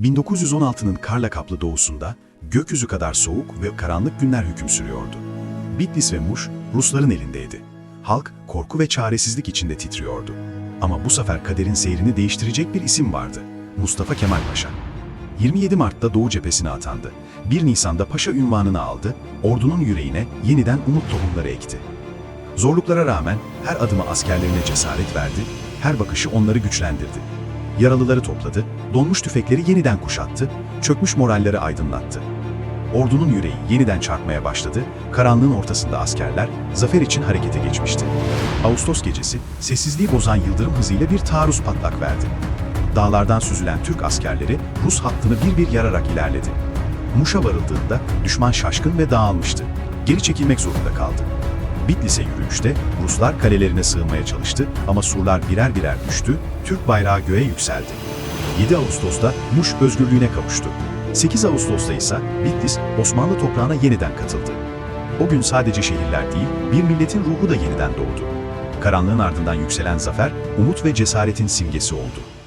1916'nın karla kaplı doğusunda gökyüzü kadar soğuk ve karanlık günler hüküm sürüyordu. Bitlis ve Muş Rusların elindeydi. Halk korku ve çaresizlik içinde titriyordu. Ama bu sefer kaderin seyrini değiştirecek bir isim vardı. Mustafa Kemal Paşa. 27 Mart'ta Doğu cephesine atandı. 1 Nisan'da paşa ünvanını aldı, ordunun yüreğine yeniden umut tohumları ekti. Zorluklara rağmen her adıma askerlerine cesaret verdi, her bakışı onları güçlendirdi. Yaralıları topladı, donmuş tüfekleri yeniden kuşattı, çökmüş moralleri aydınlattı. Ordunun yüreği yeniden çarpmaya başladı, karanlığın ortasında askerler zafer için harekete geçmişti. Ağustos gecesi sessizliği bozan yıldırım hızıyla bir taarruz patlak verdi. Dağlardan süzülen Türk askerleri Rus hattını bir bir yararak ilerledi. Muş'a varıldığında düşman şaşkın ve dağılmıştı. Geri çekilmek zorunda kaldı. Bitlis'e yürüyüşte Ruslar kalelerine sığınmaya çalıştı ama surlar birer birer düştü, Türk bayrağı göğe yükseldi. 7 Ağustos'ta Muş özgürlüğüne kavuştu. 8 Ağustos'ta ise Bitlis Osmanlı toprağına yeniden katıldı. O gün sadece şehirler değil, bir milletin ruhu da yeniden doğdu. Karanlığın ardından yükselen zafer, umut ve cesaretin simgesi oldu.